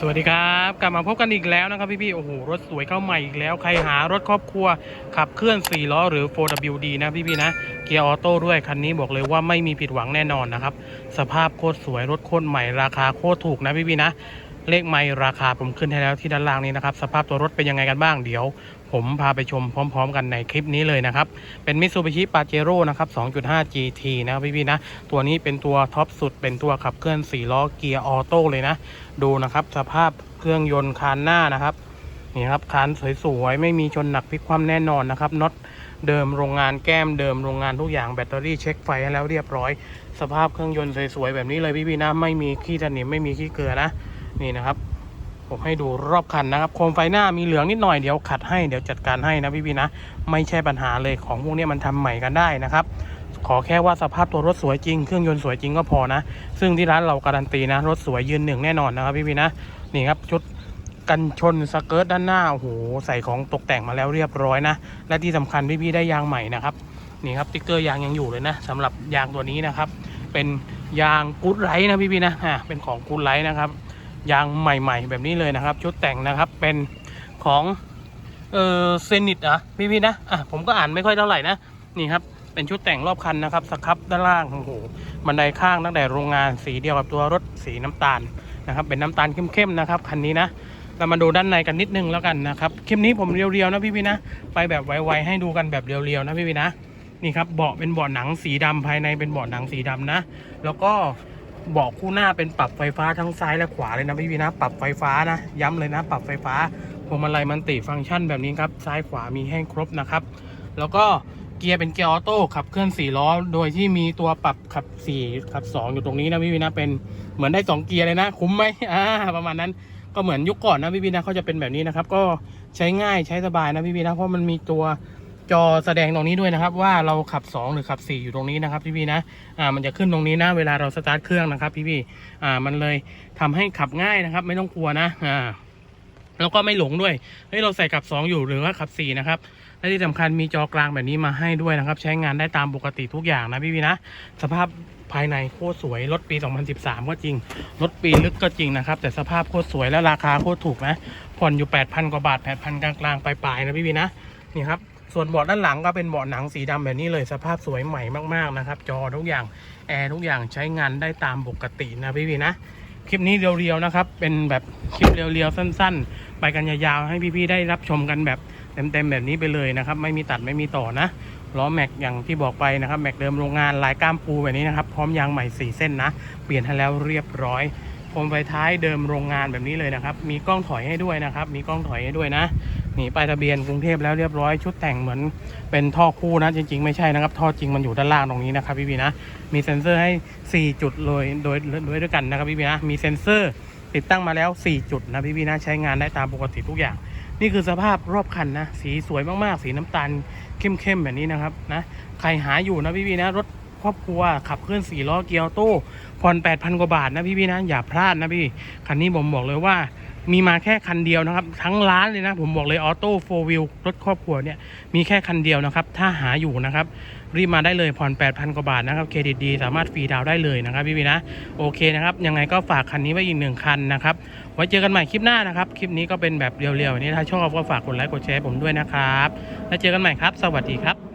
สวัสดีครับกลับมาพบกันอีกแล้วนะครับพี่ๆโอ้โหรถสวยเข้าใหม่อีกแล้วใครหารถครอบครัว ขับเคลื่อน 4 ล้อหรือ 4WD นะพี่ๆนะเกียร์ออโต้ด้วย คันนี้บอกเลยว่าไม่มีผิดหวังแน่นอนนะครับ สภาพโคตรสวยรถโคตรใหม่ราคาโคตรถูกนะพี่ๆนะ เลขไม่ราคาผมขึ้นให้แล้วที่ด้านล่างนี้นะครับ สภาพตัวรถเป็นยังไงกันบ้างเดี๋ยว ผมพาไปชมพร้อม ๆ กันในคลิปนี้เลยนะครับ เป็น Mitsubishi Pajero นะครับ 2.5 GT นะครับพี่ๆนะ ตัวนี้เป็นตัวท็อปสุดเป็นตัวขับเคลื่อน 4 ล้อเกียร์ออโต้เลยนะ ดูนะครับ สภาพเครื่องยนต์คานหน้านะครับนี่ครับคานสวยๆ ไม่มีชนหนักพลิกคว่ำแน่นอนนะครับน็อตเดิมโรงงานแก้มเดิมโรงงานทุกอย่างแบตเตอรี่เช็คไฟให้แล้วเรียบร้อย สภาพเครื่องยนต์สวยๆ แบบนี้เลยพี่ๆนะ ไม่มีขี้ตะหนิมไม่มีขี้เกลือนะ นี่นะครับ ผมให้ดูรอบคันนะครับ โคมไฟหน้ามีเหลืองนิดหน่อยเดี๋ยวขัดให้เดี๋ยวจัดการให้นะพี่ๆนะ ไม่ใช่ปัญหาเลยของพวกนี้มันทำใหม่กันได้นะครับ ขอแค่ว่าสภาพตัวรถสวยจริง เครื่องยนต์สวยจริงก็พอนะ ซึ่งที่ร้านเราการันตีนะ รถสวยยืนหนึ่งแน่นอนนะครับพี่ๆนะ นี่ครับชุดกันชนสเกิร์ตด้านหน้าโอ้โหใส่ของตกแต่งมาแล้วเรียบร้อยนะ และที่สำคัญพี่ๆได้ยางใหม่นะครับนี่ครับติ๊กเกอร์ยางยังอยู่เลยนะสำหรับยางตัวนี้นะครับ เป็นยางกู๊ดไลท์นะพี่ๆนะอ่าเป็นของกู๊ดไลท์นะครับ ยางใหม่ ๆ แบบนี้เลยนะครับ ชุดแต่งนะครับเป็นของเออเซนิตอะพี่พี่นะอะผมก็อ่านไม่ค่อยเท่าไหร่นะนี่ครับเป็นชุดแต่งรอบคันนะครับสครับด้านล่างโอ้โหบันไดข้างตั้งแต่โรงงานสีเดียวกับตัวรถสีน้ำตาลนะครับ เป็นน้ำตาลเข้มๆนะครับคันนี้นะเรามาดูด้านในกันนิดนึงแล้วกันนะครับคลิปนี้ผมเรียวๆนะพี่พี่นะไปแบบไวๆให้ดูกันแบบเรียวๆนะพี่พี่นะนี่ครับเบาะเป็นเบาะหนังสีดำภายในเป็นเบาะหนังสีดำนะ แล้วก็ บาะคู่หน้าเป็นปรับไฟฟ้าทั้งซ้ายและขวาเลยนะพี่วีนะ ปรับไฟฟ้านะ ย้ำเลยนะ ปรับไฟฟ้าพวงมาลัยมันติฟังก์ชันแบบนี้ครับ ซ้ายขวามีให้ครบนะครับ แล้วก็เกียร์เป็นเกียร์ออโต้ขับเคลื่อน4ล้อ โดยที่มีตัวปรับขับ4ขับ 2 อยู่ตรงนี้นะพี่วีนะเป็นเหมือนได้ 2 เกียร์เลยนะ คุ้มไหมอ่าประมาณนั้นก็เหมือนยุคก่อนนะพี่วีนะเขาจะเป็นแบบนี้นะครับ ก็ใช้ง่ายใช้สบายนะพี่วีนะเพราะมันมีตัว จอแสดงตรงนี้ด้วยนะครับ ว่าเราขับ 2 หรือขับ 4 อยู่ตรงนี้นะครับ พี่วีนะอ่ามันจะขึ้นตรงนี้นะเวลาเราสตาร์ทเครื่องนะครับ พี่พี่อ่ามันเลยทำให้ขับง่ายนะครับ ไม่ต้องกลัวนะอ่าแล้วก็ไม่หลงด้วยเฮ้ยเราใส่ขับ 2 อยู่หรือว่าขับ 4 นะครับและที่สำคัญมีจอกลางแบบนี้มาให้ด้วยนะครับ ใช้งานได้ตามปกติทุกอย่างนะพี่พี่นะสภาพภายในโคตรสวย รถปี 2013 ก็จริง รถปีลึกก็จริงนะครับ แต่สภาพโคตรสวยและราคาโคตรถูกนะผ่อนอยู่ 8,000 กว่าบาท 8,000 กลางๆปลายๆนะพี่พี่นะนี่ครับ ส่วนเบาะด้านหลังก็เป็นเบาะหนังสีดำแบบนี้เลยสภาพสวยใหม่มากๆนะครับ จอทุกอย่างแอร์ทุกอย่างใช้งานได้ตามปกตินะพี่พี่ๆนะคลิปนี้เรียวๆนะครับ เป็นแบบคลิปเรียวๆสั้น ๆ ไปกันยาวๆให้พี่ๆได้รับชมกันแบบเต็มๆแบบนี้ไปเลยนะครับ ไม่มีตัดไม่มีต่อนะล้อแม็กอย่างที่บอกไปนะครับแม็กเดิมโรงงานลายก้ามปูแบบนี้นะครับพร้อมยางใหม่ 4 เส้นนะ เปลี่ยนให้แล้วเรียบร้อยโคมไฟท้ายเดิมโรงงานแบบนี้เลยนะครับ มีกล้องถอยให้ด้วยนะครับ มีกล้องถอยให้ด้วยนะ นี่ป้ายทะเบียนกรุงเทพแล้วเรียบร้อยชุดแต่งเหมือนเป็นท่อคู่นะจริง ๆ ไม่ใช่นะครับท่อจริงมันอยู่ด้านล่างตรงนี้นะครับพี่พีนะมีเซ็นเซอร์ให้ 4 จุดเลยโดยโดยด้วยกันนะครับพี่พีนะมีเซ็นเซอร์ติดตั้งมาแล้ว 4 จุดนะพี่พีนะใช้งานได้ตามปกติทุกอย่าง นี่คือสภาพรอบคันนะสีสวยมากๆ สีน้ำตาลเข้มๆแบบนี้นะครับนะใครหาอยู่นะพี่พีนะรถครอบครัวขับเคลื่อน4ล้อเกียร์โต้ผ่อน8,000 กว่าบาทนะพี่พี่นะอย่าพลาดนะพี่ คันนี้ผมบอกเลยว่า มีมาแค่คันเดียวนะครับ ทั้งร้านเลยนะ ผมบอกเลยออโต้โฟวิลรถครอบครัวเนี่ยมีแค่คันเดียวนะครับ ถ้าหาอยู่นะครับ รีบมาได้เลยผ่อน 8,000 กว่าบาทนะครับเครดิตดี สามารถฟรีดาวน์ได้เลยนะครับพี่พีนะ โอเคนะครับ ยังไงก็ฝากคันนี้ไว้อีกหนึ่งคันนะครับ ไว้เจอกันใหม่คลิปหน้านะครับ คลิปนี้ก็เป็นแบบเรียวๆอย่างนี้ถ้าชอบก็ฝากกดไลค์กดแชร์ผมด้วยนะครับ แล้วเจอกันใหม่ครับ สวัสดีครับ